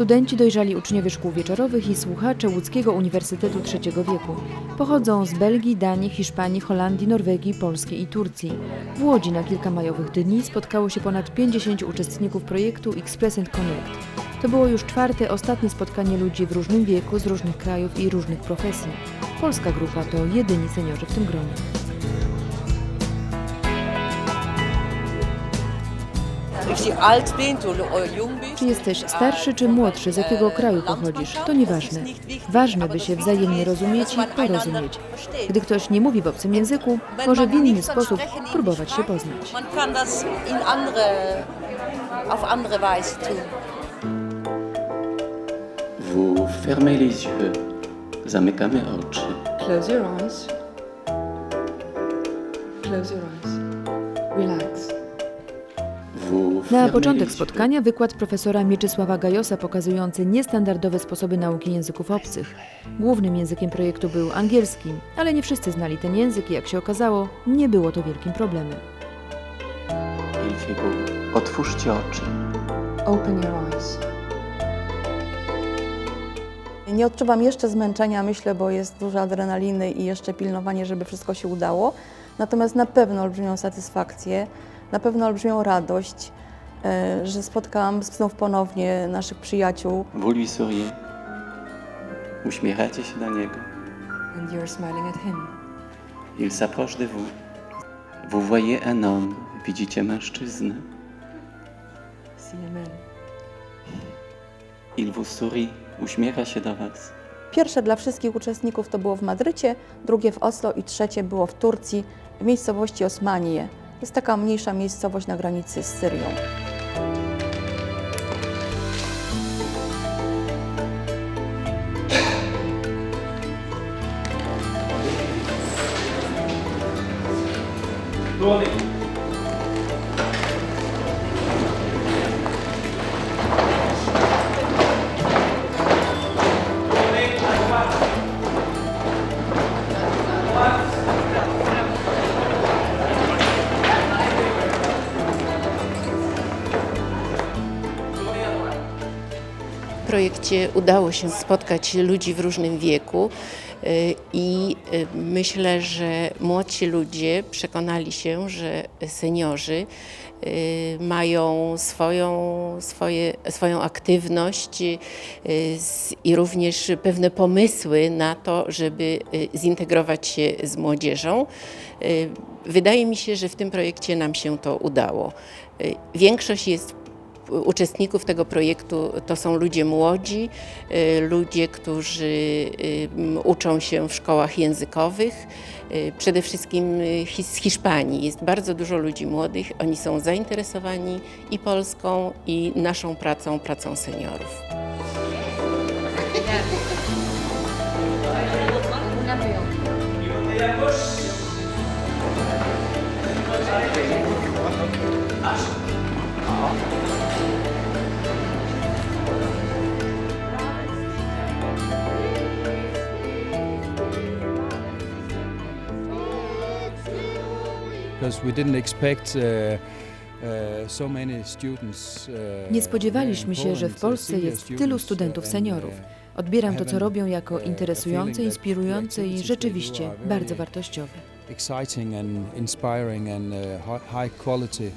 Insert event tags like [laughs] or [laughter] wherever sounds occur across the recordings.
Studenci dojrzali uczniowie szkół wieczorowych i słuchacze łódzkiego Uniwersytetu III wieku. Pochodzą z Belgii, Danii, Hiszpanii, Holandii, Norwegii, Polski i Turcji. W Łodzi na kilka majowych dni spotkało się ponad 50 uczestników projektu Express Connect. To było już czwarte, ostatnie spotkanie ludzi w różnym wieku, z różnych krajów i różnych profesji. Polska grupa to jedyni seniorzy w tym gronie. Czy jesteś starszy czy młodszy, z jakiego kraju pochodzisz, to nieważne. Ważne, by się wzajemnie rozumieć i porozumieć. Gdy ktoś nie mówi w obcym języku, może w inny sposób próbować się poznać. Weise tun. Vous fermez les yeux, zamykamy oczy. Close your eyes. Close your eyes. Relax. Na początek spotkania wykład profesora Mieczysława Gajosa pokazujący niestandardowe sposoby nauki języków obcych. Głównym językiem projektu był angielski, ale nie wszyscy znali ten język i jak się okazało, nie było to wielkim problemem. Otwórzcie oczy. Open your eyes. Nie odczuwam jeszcze zmęczenia, myślę, bo jest dużo adrenaliny i jeszcze pilnowanie, żeby wszystko się udało. Natomiast na pewno olbrzymią satysfakcję, na pewno olbrzymią radość, e, że spotkałam znów ponownie naszych przyjaciół. Vous lui souriez. Uśmiechacie się do niego. And you're smiling at him. Il s'approche de vous. Vous voyez un homme. Widzicie mężczyznę. See a man. Il vous sourit. Uśmiecha się do was. Pierwsze dla wszystkich uczestników to było w Madrycie, drugie w Oslo i trzecie było w Turcji, w miejscowości Osmanie. Jest taka mniejsza miejscowość na granicy z Syrią. W projekcie udało się spotkać ludzi w różnym wieku y, i y, myślę, że młodsi ludzie przekonali się, że seniorzy y, mają swoją, swoje, swoją aktywność i również pewne pomysły na to, żeby zintegrować się z młodzieżą. Wydaje mi się, że w tym projekcie nam się to udało. Większość jest uczestników tego projektu to są ludzie młodzi, y, ludzie, którzy y, uczą się w szkołach językowych, y, przede wszystkim z Hiszpanii. Jest bardzo dużo ludzi młodych, oni są zainteresowani i Polską, i naszą pracą, pracą seniorów. [laughs] Nie spodziewaliśmy się, że w Polsce jest tylu studentów and, seniorów. uh, Odbieram to, co robią, jako uh, interesujące, inspirujące i rzeczywiście bardzo wartościowe. exciting and inspiring and uh, hi- high quality.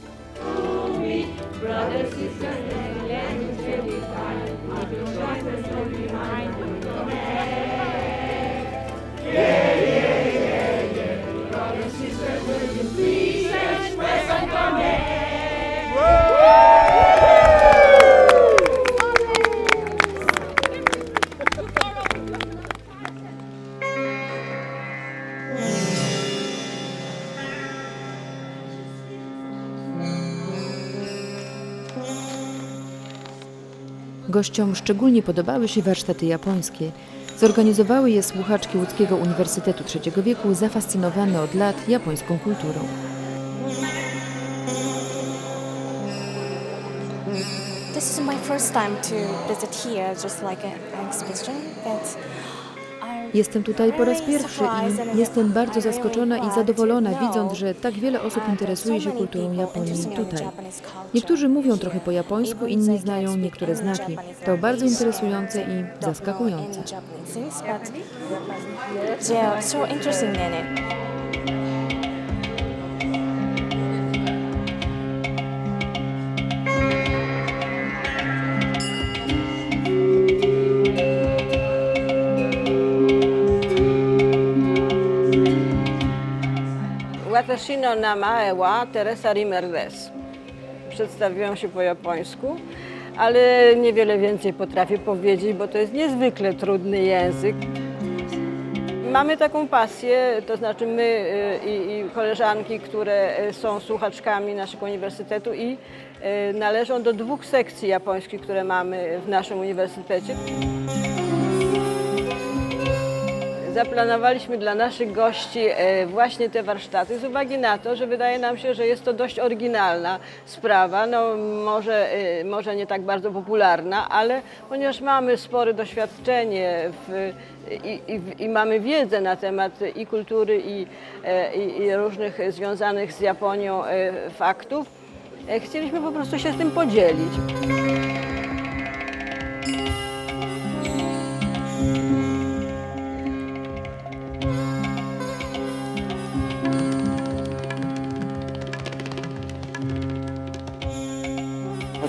Gościom szczególnie podobały się warsztaty japońskie. Zorganizowały je słuchaczki łódzkiego Uniwersytetu III wieku, zafascynowane od lat japońską kulturą. This is my first time to visit here, just like an exhibition, but Jestem tutaj po raz pierwszy i jestem bardzo zaskoczona i zadowolona, widząc, że tak wiele osób interesuje się kulturą Japonii tutaj. Niektórzy mówią trochę po japońsku, inni znają niektóre znaki. To bardzo interesujące i zaskakujące. Watashino Namaewa Teresa Rimerdes. Przedstawiłam się po japońsku, ale niewiele więcej potrafię powiedzieć, bo to jest niezwykle trudny język. Mamy taką pasję, to znaczy my y, i, i koleżanki, które y, są słuchaczkami naszego uniwersytetu i y, należą do dwóch sekcji japońskich, które mamy w naszym uniwersytecie. Zaplanowaliśmy dla naszych gości e, właśnie te warsztaty z uwagi na to, że wydaje nam się, że jest to dość oryginalna sprawa, no może, e, może nie tak bardzo popularna, ale ponieważ mamy spore doświadczenie w, i, i, i mamy wiedzę na temat i kultury i, e, i, i różnych związanych z Japonią faktów, chcieliśmy po prostu się z tym podzielić.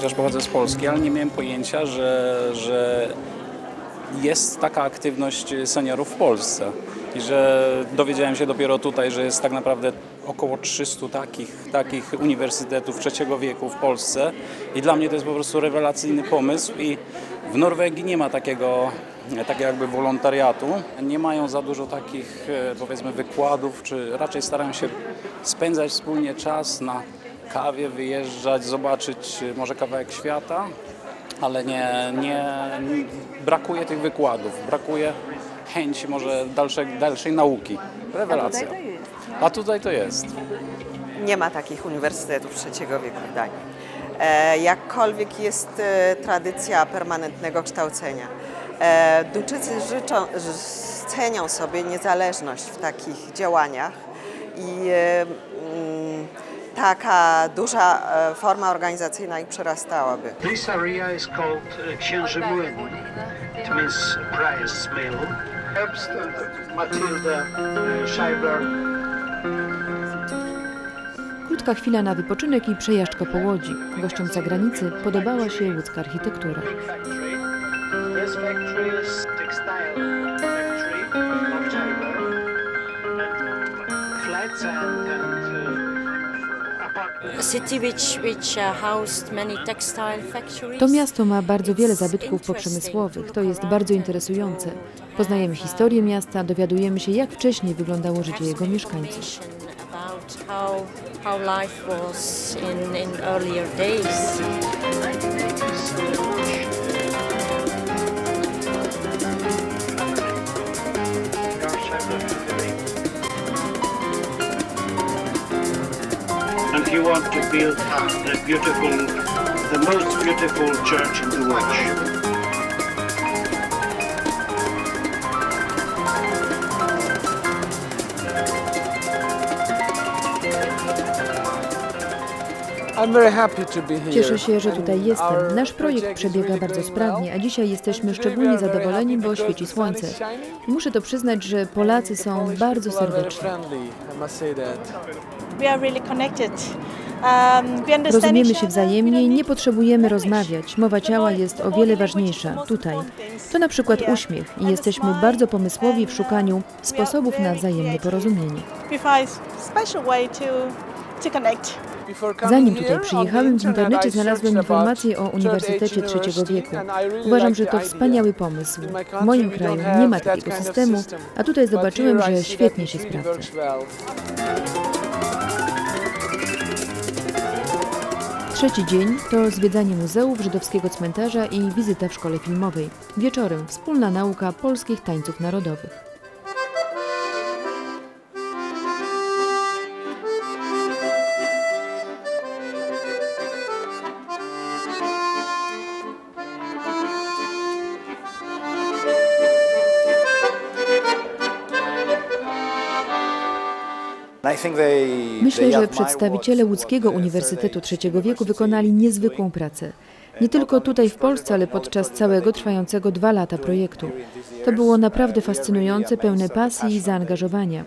Chociaż pochodzę z Polski, ale nie miałem pojęcia, że, że jest taka aktywność seniorów w Polsce. I że dowiedziałem się dopiero tutaj, że jest tak naprawdę około 300 takich, takich uniwersytetów trzeciego wieku w Polsce. I dla mnie to jest po prostu rewelacyjny pomysł. I w Norwegii nie ma takiego takiego jakby wolontariatu. Nie mają za dużo takich e, powiedzmy wykładów, czy raczej starają się spędzać wspólnie czas na kawie, wyjeżdżać, zobaczyć e, może kawałek świata, ale nie, nie brakuje tych wykładów, brakuje chęci może dalszej, dalszej nauki. Rewelacja. A tutaj to jest. Nie ma takich uniwersytetów trzeciego wieku w Danii. E, jakkolwiek jest e, tradycja permanentnego kształcenia. E, Duńczycy życzą, cenią sobie niezależność w takich działaniach i e, taka duża e, forma organizacyjna ich przerastałaby. This area is called uh, Księży Młyn. It means prize mill. Herbst and Matilda Scheiber. Krótka chwila na wypoczynek i przejażdżka po Łodzi. Gościom zagranicy podobała się łódzka architektura. Factory. This factory is textile factory of Scheiber. And flats and, and To miasto ma bardzo wiele zabytków poprzemysłowych. To jest bardzo interesujące. Poznajemy historię miasta, dowiadujemy się, jak wcześniej wyglądało życie jego mieszkańców. How life was in, in earlier days. You want to build a beautiful, the most beautiful church in the world. Cieszę się, że tutaj jestem. Nasz projekt przebiega bardzo sprawnie, a dzisiaj jesteśmy szczególnie zadowoleni, bo świeci słońce. Muszę to przyznać, że Polacy są bardzo serdeczni. We are really connected. Um, we understand Rozumiemy each się other. wzajemnie i nie potrzebujemy rozmawiać. Mowa ciała jest o wiele ważniejsza tutaj. To na przykład uśmiech i jesteśmy bardzo pomysłowi w szukaniu sposobów na wzajemne porozumienie. Zanim tutaj przyjechałem, w internecie znalazłem informacje o Uniwersytecie Trzeciego Wieku. Uważam, że to wspaniały pomysł. W moim kraju nie ma takiego systemu, a tutaj zobaczyłem, że świetnie się sprawdza. Trzeci dzień to zwiedzanie muzeów, żydowskiego cmentarza i wizyta w szkole filmowej. Wieczorem wspólna nauka polskich tańców narodowych. Myślę, że przedstawiciele łódzkiego Uniwersytetu III wieku wykonali niezwykłą pracę. Nie tylko tutaj w Polsce, ale podczas całego trwającego dwa lata projektu. To było naprawdę fascynujące, pełne pasji i zaangażowania.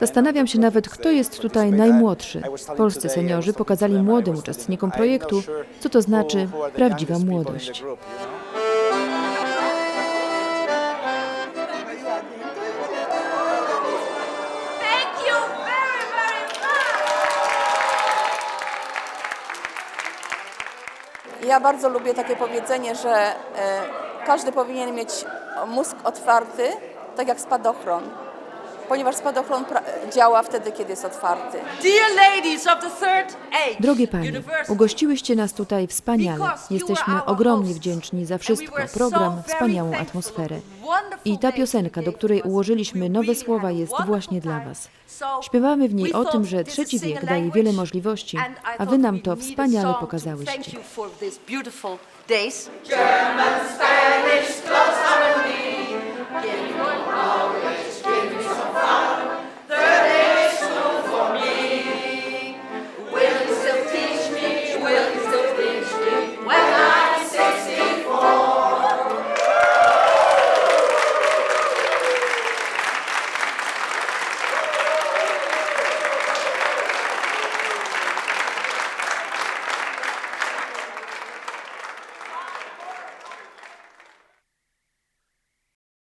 Zastanawiam się nawet, kto jest tutaj najmłodszy. Polscy seniorzy pokazali młodym uczestnikom projektu, co to znaczy prawdziwa młodość. Ja bardzo lubię takie powiedzenie, że e, każdy powinien mieć mózg otwarty, tak jak spadochron, ponieważ spadochron działa wtedy, kiedy jest otwarty. Drogie Panie, ugościłyście nas tutaj wspaniale. Jesteśmy ogromnie wdzięczni za wszystko, program, wspaniałą atmosferę. I ta piosenka, do której ułożyliśmy nowe słowa, jest właśnie dla Was. Śpiewamy w niej o tym, że trzeci wiek daje wiele możliwości, a Wy nam to wspaniale pokazałyście. German, Spanish.